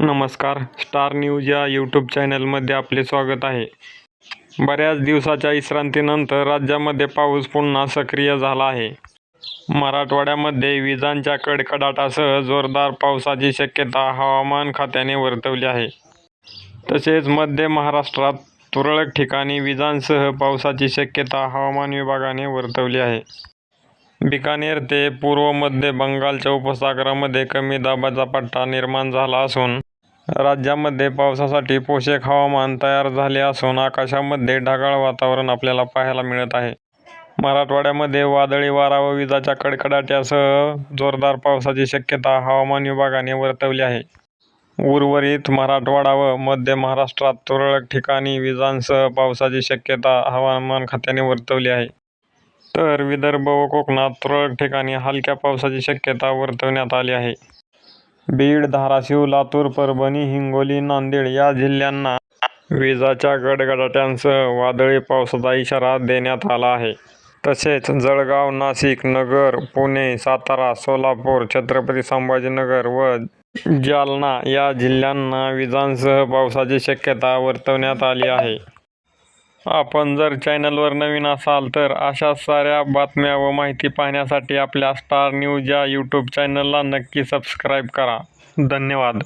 नमस्कार. Star news या YouTube चॅनलमध्ये आपले स्वागत आहे. बऱ्याच दिवसाच्या विश्रांतीनंतर राज्यामध्ये पाऊस पुन्हा सक्रिय झाला आहे. मराठवाड्यामध्ये विजांच्या कडकडाटासह जोरदार पावसाची शक्यता हवामान खात्याने वर्तवली आहे. तसेच मध्य महाराष्ट्रात तुरळक ठिकाणी विजांसह पावसाची शक्यता हवामान विभागाने वर्तवली आहे. बिकानेर ते पूर्व मध्य बंगालच्या उपसागरामध्ये कमी दाबाचा पट्टा निर्माण झाला असून राज्यामध्ये पावसासाठी पोषक हवामान तयार झाले असून आकाशामध्ये ढगाळ वातावरण आपल्याला पाहायला मिळत आहे. मराठवाड्यामध्ये वादळी वारा व विजाच्या कडकडाट्यासह जोरदार पावसाची शक्यता हवामान विभागाने वर्तवली आहे. उर्वरित मराठवाडा व मध्य महाराष्ट्रात तुरळक ठिकाणी विजांसह पावसाची शक्यता हवामान खात्याने वर्तवली आहे. तर विदर्भ व कोकणात तुरळक ठिकाणी हलक्या पावसाची शक्यता वर्तवण्यात आली आहे. बीड धाराशिव लातूर परभणी हिंगोली नांदेड या जिल्ह्यांना विजाच्या गडगडाट्यांसह वादळी पावसाचा इशारा देण्यात आला आहे. तसेच जळगाव नाशिक नगर पुणे सातारा सोलापूर छत्रपती संभाजीनगर व जालना या जिल्ह्यांना विजांसह पावसाची शक्यता वर्तवण्यात आली आहे. आपण जर चॅनलवर नवीन असाल तर अशा साऱ्या बातम्या व माहिती पाहण्यासाठी आपल्या स्टार न्यूज या यूट्यूब चॅनलला नक्की सबस्क्राईब करा. धन्यवाद.